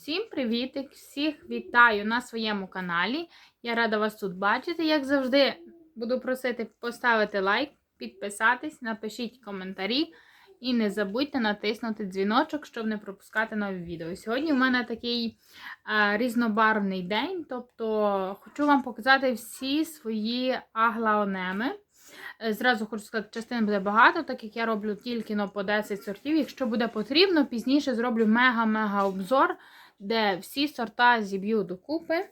Всім привітик! Всіх вітаю на своєму каналі. Я рада вас тут бачити. Як завжди, буду просити поставити лайк, підписатись, напишіть коментарі і не забудьте натиснути дзвіночок, щоб не пропускати нові відео. Сьогодні у мене такий а, різнобарвний день, тобто хочу вам показати всі свої аглаонеми. Е, Зразу хочу сказати, частин буде багато, так як я роблю тільки но по 10 сортів. Якщо буде потрібно, пізніше зроблю мега-мега обзор, де всі сорта зіб'ю докупи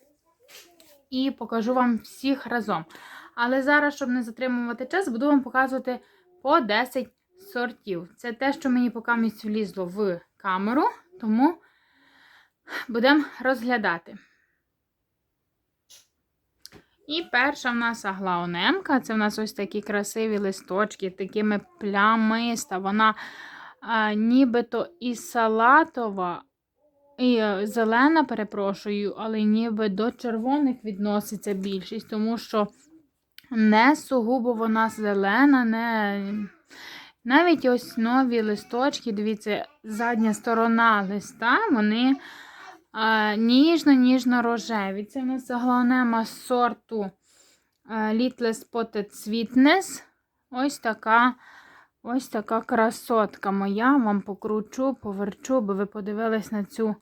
і покажу вам всіх разом. Але зараз, щоб не затримувати час, буду вам показувати по 10 сортів. Це те, що мені поки місць влізло в камеру, тому будемо розглядати. І перша в нас аглаонемка. Це в нас ось такі красиві листочки, такими плямиста. Вона а, нібито і салатова, і е, зелена, перепрошую, але ніби до червоних відноситься більшість, тому що не сугубо вона зелена, не. Навіть ось нові листочки, дивіться, задня сторона листа, вони ніжно-ніжно-рожеві. Це в нас аглаонема сорту а, Little Spotted Sweetness. Ось така ось така красотка моя. Вам покручу, поверчу, бо ви подивились на цю,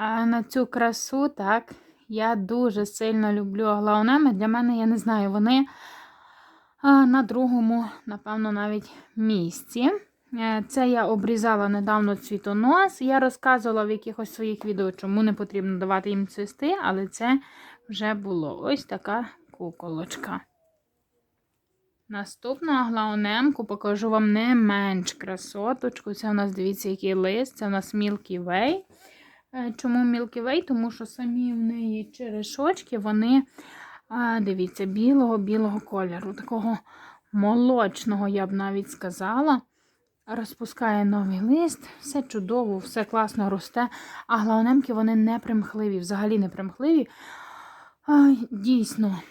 на цю красу. так. Я дуже сильно люблю аглаонеми. Для мене, я не знаю, вони на другому, напевно, навіть місці. Е, Це я обрізала недавно цвітонос. Я розказувала в якихось своїх відео, чому не потрібно давати їм цвісти, але це вже було ось така куколочка. Наступну аглаонемку покажу вам не менш красоточку. Це у нас, дивіться, який лист, це у нас Milky Way. Е, Чому Milky Way? Тому що самі в неї черешочки, вони, дивіться, білого-білого кольору, такого молочного, я б навіть сказала. Розпускає новий лист, все чудово, все класно росте. А глаонемки вони не примхливі, взагалі не примхливі. Дійсно,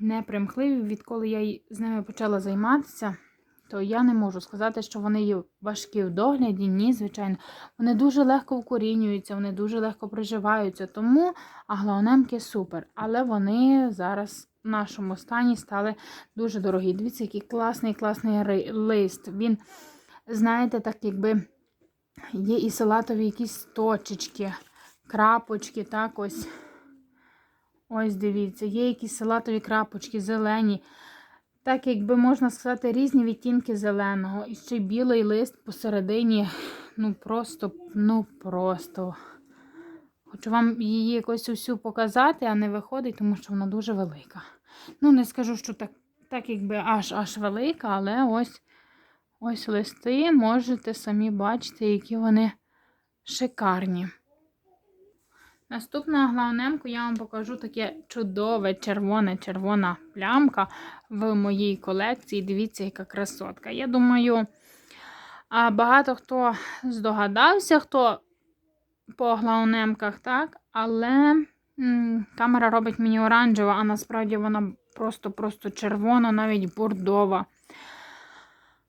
не примхливі. Відколи я з ними почала займатися, то я не можу сказати, що вони є важкі в догляді. Ні, звичайно. Вони дуже легко вкорінюються, вони дуже легко приживаються. Тому аглаонемки супер. Але вони зараз в нашому стані стали дуже дорогі. Дивіться, який класний, класний лист. Він знаєте, так якби є і салатові якісь точечки, крапочки, так ось. Ось дивіться, є якісь салатові крапочки, зелені. Так, якби можна сказати, різні відтінки зеленого. І ще білий лист посередині. Ну просто, ну просто. Хочу вам її якось усю показати, а не виходить, тому що вона дуже велика. Ну, не скажу, що так, так якби аж аж велика, але ось Ось листи, можете самі бачити, які вони шикарні. Наступну аглаонемку я вам покажу таке чудове червоне-червона плямка в моїй колекції. Дивіться, яка красотка. Я думаю, багато хто здогадався, хто по аглаонемках, так, але камера робить мені оранжева, а насправді вона просто-просто червона, навіть бордова.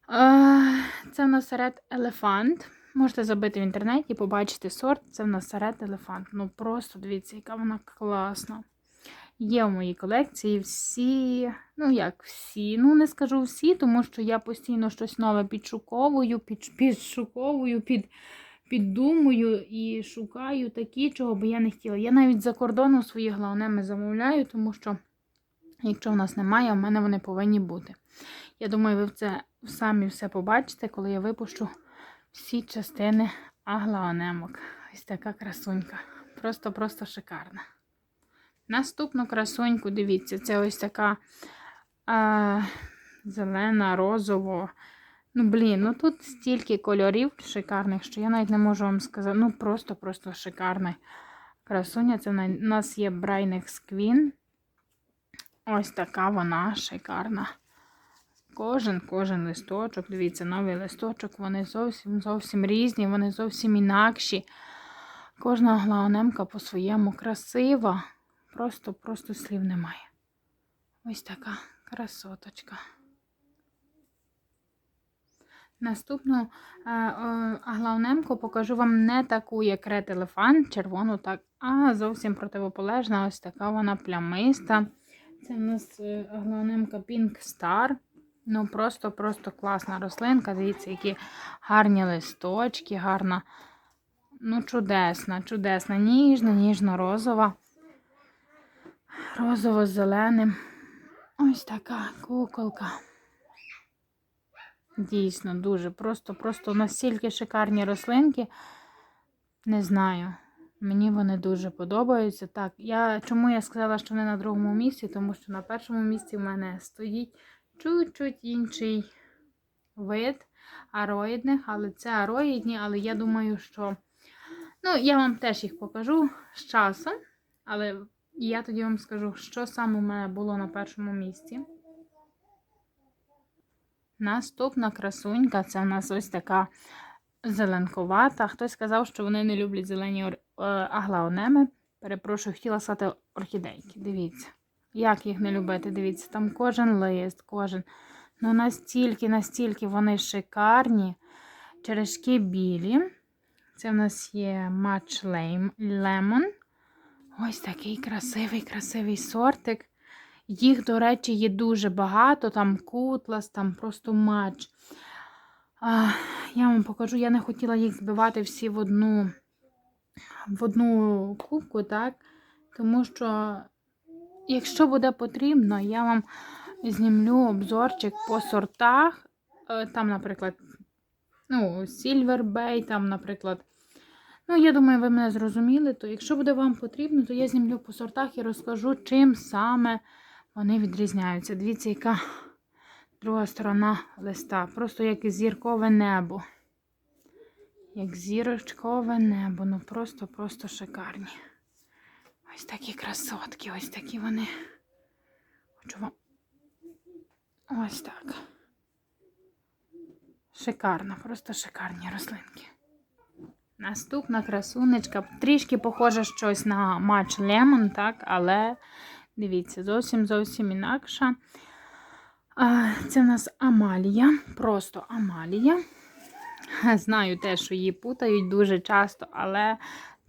Е, Це в нас елефант. Можете забити в інтернеті і побачити сорт. Це в нас ред елефант. Ну просто дивіться, яка вона класна. Є в моїй колекції всі, ну як всі, ну не скажу всі, тому що я постійно щось нове підшуковую, під, підшуковую, під, піддумую і шукаю такі, чого би я не хотіла. Я навіть за кордону свої глаунеми замовляю, тому що, якщо в нас немає, у мене вони повинні бути. Я думаю, ви це самі все побачите, коли я випущу всі частини аглаонемок. Ось така красунька. Просто-просто шикарна. Наступну красуньку, дивіться, це ось така а, зелена, розово. Ну, блін, ну тут стільки кольорів шикарних, що я навіть не можу вам сказати. Ну, просто-просто шикарна красуня. Це в нас є Брайнекс Queen. Ось така вона шикарна. Кожен, кожен листочок, дивіться, новий листочок, вони зовсім зовсім різні, вони зовсім інакші. Кожна глаонемка по-своєму красива. Просто, просто слів немає. Ось така красоточка. Наступну е, аглаонемку покажу вам не таку, як Elephant, червону, так, а зовсім противополежна. Ось така вона плямиста. Це в нас е, Pink Star. Ну, просто-просто класна рослинка. Дивіться, які гарні листочки, гарна. Ну, чудесна, чудесна, ніжна, ніжно-розова. Розово-зеленим. Ось така куколка. Дійсно, дуже. Просто, просто настільки шикарні рослинки. Не знаю. Мені вони дуже подобаються. Так, я чому я сказала, що вони на другому місці? Тому що на першому місці в мене стоїть чуть-чуть інший вид ароїдних, але це ароїдні, але я думаю, що. Ну, я вам теж їх покажу з часом, але я тоді вам скажу, що саме у мене було на першому місці. Наступна красунька це у нас ось така зеленковата. Хтось сказав, що вони не люблять зелені е, аглаонеми. Перепрошую, хотіла сказати орхідейки. Дивіться. Як їх не любити? Дивіться, там кожен лист, кожен. Ну настільки, настільки вони шикарні. Черешки білі. Це в нас є Match Lem- Lemon. Ось такий красивий, красивий сортик. Їх, до речі, є дуже багато, там кутлас, там просто матч. Я вам покажу, я не хотіла їх збивати всі в одну, в одну кубку, так? Тому що, якщо буде потрібно, я вам знімлю обзорчик по сортах. Е, Там, наприклад, ну, Silver Bay, там, наприклад. Ну, я думаю, ви мене зрозуміли. То якщо буде вам потрібно, то я знімлю по сортах і розкажу, чим саме вони відрізняються. Дивіться, яка друга сторона листа. Просто як зіркове небо. Як зірочкове небо. Ну просто-просто шикарні. Ось такі красотки, ось такі вони. Хочу вам. Ось так. Шикарно, просто шикарні рослинки. Наступна красунечка. Трішки похожа щось на Match Lemon, так, але дивіться, зовсім зовсім інакша. Це в нас Амалія, просто Амалія. Знаю те, що її путають дуже часто, але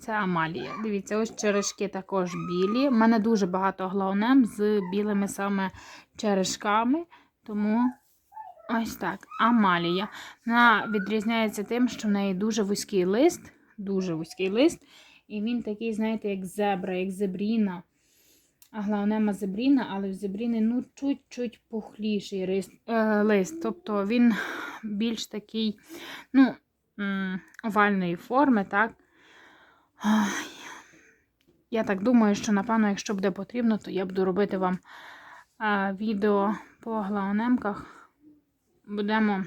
це Амалія. Дивіться, ось черешки також білі. У мене дуже багато глаунем з білими саме черешками, тому ось так. Амалія. Вона відрізняється тим, що в неї дуже вузький лист, дуже вузький лист. І він такий, знаєте, як зебра, як зебріна. Аглаонема зебріна, але в зебріни ну, чуть-чуть пухліший рис- е, лист. Тобто він більш такий, ну, овальної форми, так. Ай. Я так думаю, що, напевно, якщо буде потрібно, то я буду робити вам е, відео по аглаонемках. Будемо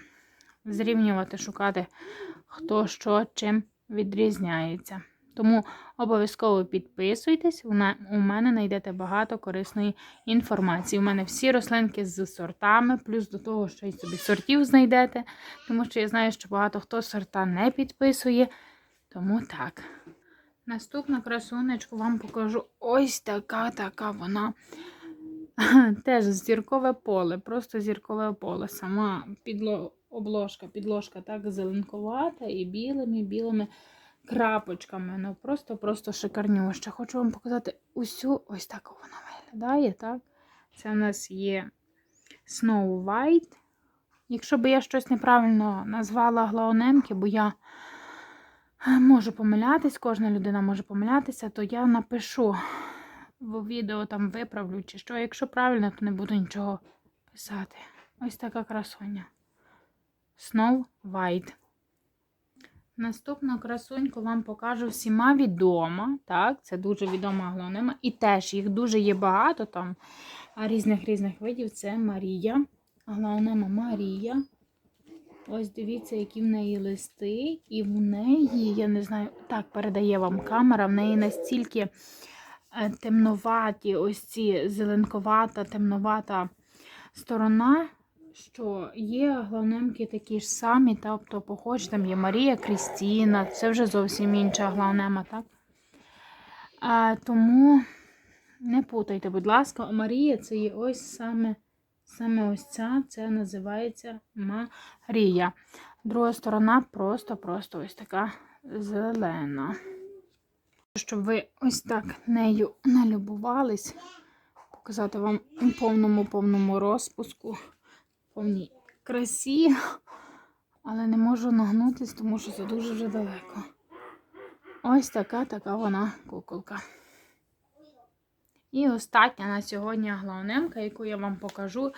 зрівнювати, шукати, хто що чим відрізняється. Тому обов'язково підписуйтесь. У мене знайдете багато корисної інформації. У мене всі рослинки з сортами, плюс до того, що й собі сортів знайдете, тому що я знаю, що багато хто сорта не підписує. Тому так. Наступну красунечку вам покажу ось така, така вона. Теж зіркове поле, просто зіркове поле. Сама обложка, підложка так зеленковата і білими, білими крапочками. Ну просто-просто шикарнюща. Хочу вам показати усю ось так вона виглядає. так? Це у нас є Snow White. Якщо би я щось неправильно назвала глаонемки, бо я можу помилятись, кожна людина може помилятися, то я напишу в відео там виправлю чи що. Якщо правильно, то не буду нічого писати. Ось така красоня. Snow White. Наступну красуньку вам покажу всіма відома. Так, це дуже відома аглонема. І теж їх дуже є багато там різних різних видів. Це Марія. Аглонема Марія. Ось дивіться, які в неї листи. І в неї, я не знаю, так передає вам камера, в неї настільки е, темноваті, ось ці зеленковата, темновата сторона, що є главнемки такі ж самі, тобто похожі, там є Марія Крістіна, це вже зовсім інша главнема, так? А, тому не путайте, будь ласка, Марія це є ось саме, саме ось ця, це називається Марія. Друга сторона просто-просто ось така зелена. Щоб ви ось так нею налюбувались, показати вам у повному повному розпуску, повній красі, але не можу нагнутись, тому що це дуже вже далеко. Ось така така вона куколка. І остання на сьогодні аглаонемка, яку я вам покажу,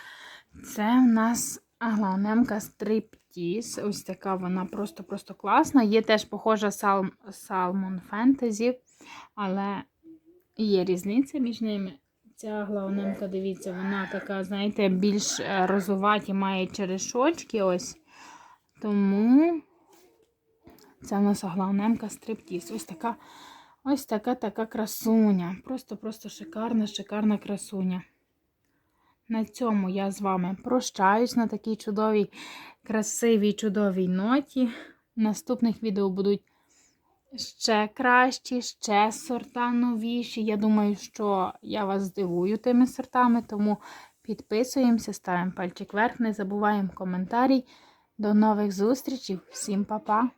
це в нас аглаонемка стриптіз. Ось така вона просто-просто класна. Є теж похожа Salm- Salmon Fantasy, але є різниця між ними. Ця аглаонемка, дивіться, вона така, знаєте, більш е, розуваті, має черешочки. ось. Тому це в нас аглаонемка стриптіз. Ось така ось така така красуня. Просто-просто шикарна, шикарна красуня. На цьому я з вами прощаюсь на такій чудовій, красивій, чудовій ноті. В наступних відео будуть ще кращі, ще сорта новіші. Я думаю, що я вас здивую тими сортами, тому підписуємося, ставимо пальчик вверх, не забуваємо коментарі. До нових зустрічей. Всім па-па!